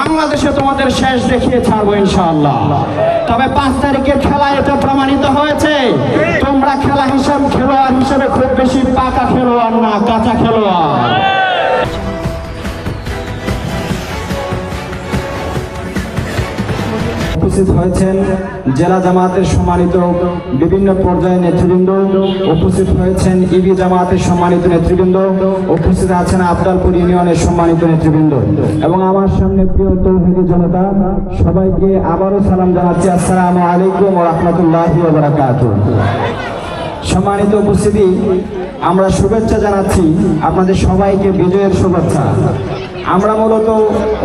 বাংলাদেশে তোমাদের শেষ দেখিয়ে ছাড়বো ইনশাআল্লাহ। তবে পাঁচ তারিখের খেলা এটা প্রমাণিত হয়েছে। তোমরা খেলা হিসাব খেলোয়াড় হিসেবে খুব বেশি পাকা খেলোয়াড় না, কাঁচা খেলোয়াড়। উপস্থিত হয়েছেন জেলা জামাতের সম্মানিত বিভিন্ন পর্যায়ের নেতৃবৃন্দ। উপস্থিত হয়েছেন ইবি জামাতের সম্মানিত নেতৃবৃন্দ। উপস্থিত আছেন আবদালপুর ইউনিয়নের সম্মানিত নেতৃবৃন্দ। এবং আমার সামনে প্রিয় তৌহিদি জনতা, সবাইকে আবারও সালাম জানাচ্ছি। আসসালামু আলাইকুম রহমতুল্লাহ বারাকাতুহ। সম্মানিত উপস্থিতি, আমরা শুভেচ্ছা জানাচ্ছি আপনাদের সবাইকে বিজয়ের শুভেচ্ছা। আমরা মূলত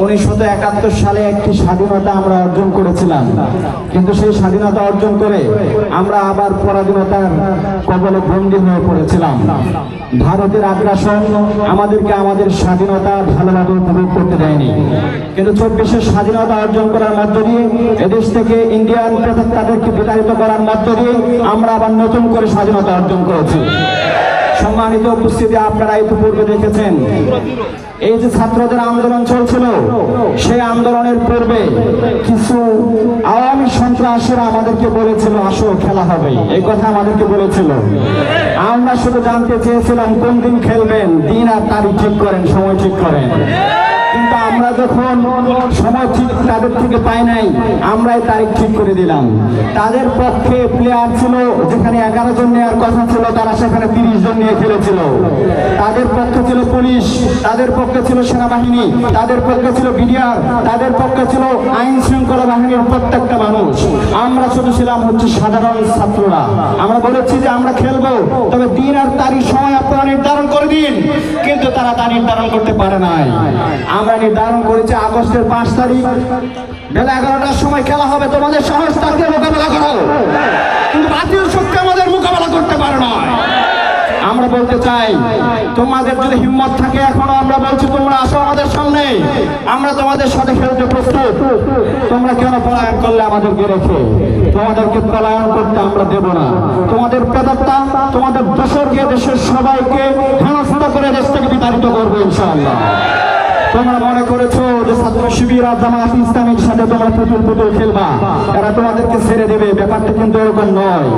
উনিশশো একাত্তর সালে একটি স্বাধীনতা আমরা অর্জন করেছিলাম। কিন্তু সেই স্বাধীনতা অর্জন করে আমরা আবার পরাধীনতার কবলে বন্দী হয়ে পড়েছিলাম। ভারতের আগ্রাসন আমাদেরকে আমাদের স্বাধীনতা ভালোভাবে উপভোগ করতে দেয়নি। কিন্তু চব্বিশের স্বাধীনতা অর্জন করার মধ্য দিয়ে এদেশ থেকে ইন্ডিয়ান তাদেরকে বিতাড়িত করার মধ্য দিয়ে আমরা আবার নতুন করে স্বাধীনতা অর্জন করেছি। সম্মানিত উপস্থিতি আপনারা ইতিপূর্বে দেখেছেন। এই যে ছাত্রদের আন্দোলন চলছিল, সেই আন্দোলনের পূর্বে কিছু আওয়ামী সন্ত্রাসীরা আমাদেরকে বলেছিল, আসো, খেলা হবে। এই কথা আমাদেরকে বলেছিল। আমরা শুধু জানতে চেয়েছিলাম, কোন দিন খেলবেন, দিন আর তারিখ ঠিক করেন, সময় ঠিক করেন। আমরা যখন সময় ঠিক তাদের থেকে পাই নাই, আমরাই তারিখ ঠিক করে দিলাম। তাদের পক্ষে প্লেয়ার ছিল যেখানে এগারো জন নেওয়ার কথা ছিল, তারা সেখানে তিরিশ জন নিয়ে খেলেছিল। তাদের পক্ষে ছিল পুলিশ, তাদের পক্ষে ছিল সেনাবাহিনী, তাদের পক্ষে ছিল বিডিআর, তাদের পক্ষে ছিল আইন শৃঙ্খলা বাহিনীর প্রত্যেকটা মানুষ। আমরা শুধু ছিলাম হচ্ছে সাধারণ ছাত্ররা। আমরা বলেছি যে আমরা খেলব, তবে দিন আর তারিখ সময় আপনারা নির্ধারণ করে দিন, কিন্তু তারা তা নির্ধারণ করতে পারে নাই। আমরা নির্ধারণ করেছি আগস্টের পাঁচ তারিখ। বেলা এগারোটার সময় খেলা হবে, তোমাদের সাহস থাকলে মোকাবেলা করো। কিন্তু বাতিল শক্তি আমাদের মোকাবেলা করতে পারে না। আমরা বলতে চাই, তোমাদের যদি হিম্মত থাকে, এখনও আমরা বলছি, তোমরা আসো আমাদের সামনে। আমরা তোমাদের সাথে খেলতে প্রস্তুত। তোমরা কেন পলায়ন করলে আমাদেরকে রেখে? তোমাদেরকে পলায়ন করতে আমরা দেব না। তোমাদের পেদাত্তা তোমাদের দোসরকে দেশের সবাইকে হেনস্থা করে দেশ থেকে বিতাড়িত করব ইনশাআল্লাহ। তোমরা মনে করেছ যে ছাত্র শিবির আর জামাত ইসলামের সাথে তোমরা পুতুল পুতুল খেলবা? এরা তোমাদেরকে ছেড়ে দেবে, ব্যাপারটা কিন্তু এরকম নয়।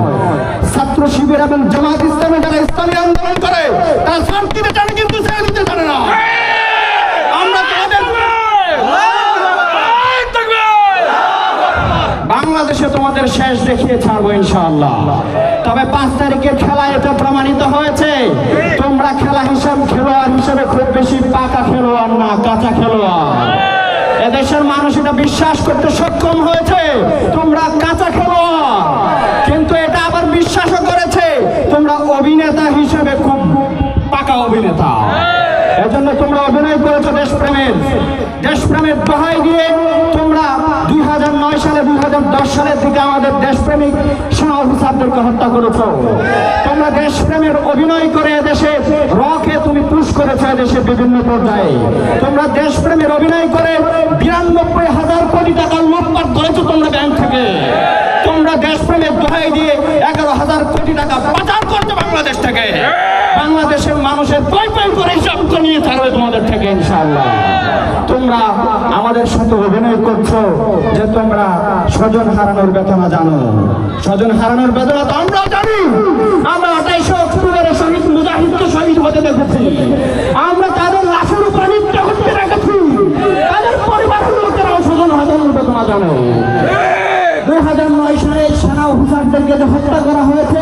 ছাত্র শিবির এবং জামাত ইসলামে যারা ইসলামী আন্দোলন করে, তারা শান্তিতে জানে কিন্তু ছেড়ে দিতে জানে না। তোমাদের বাংলাদেশে তোমাদের শেষ দেখিয়ে ছাড়বো ইনশাআল্লাহ। তবে পাঁচ তারিখের খেলা এটা প্রমাণিত হয়েছে। তোমরা খেলা হিসাব খেলোয়াড় হিসেবে খুব বেশি পাকা খেলোয়াড় না কাঁচা খেলোয়াড়। এদেশের মানুষ এটা বিশ্বাস করতে সক্ষম হয়েছে, তোমরা কাঁচা খেলোয়াড়। কিন্তু এটা আবার বিশ্বাসও করেছে, তোমরা অভিনেতা হিসেবে খুব পাকা অভিনেতা। এজন্য তোমরা অভিনয় করেছ দেশপ্রেমের। দেশপ্রেমের দোহাই দিয়ে তোমরা দুই হাজার নয় সালে, দুই হাজার দশ সালের দিকে আমাদের দেশপ্রেমিক সেনা অফিসারদেরকে হত্যা করেছ। তোমরা দেশপ্রেমের অভিনয় করে দেশে রকে করেছ দেশে বিভিন্ন পর্যায়ে। তোমরা দেশপ্রেমের অভিনয় করে বিরানব্বই হাজার কোটি টাকা লুটপাট করেছ তোমরা ব্যাংক থেকে। তোমরা দেশপ্রেমের দোহাই দিয়ে এগারো হাজার কোটি টাকা পাচার করছ বাংলাদেশ থেকে। বাংলাদেশের মানুষের পয় পয় করে হিসাব নিয়ে থাকবে তোমাদের থেকে, ইনশাআল্লাহ। তোমরা আমাদের সাথে অভিনয় করছ যে তোমরা স্বজন হারানোর বেদনা জানো। স্বজন হারানোর বেদনা তো আমরাও জানি। আমরা হতে দেখেছি। আমরা তাদের লাশের উপর নিত্য করতে রেখেছি তাদের পরিবারের লোকেরাও স্বজন হারানোর বেদনা জানো। দুই হাজার নয় সালে সেনা অফিসারদেরকে হত্যা করা হয়েছে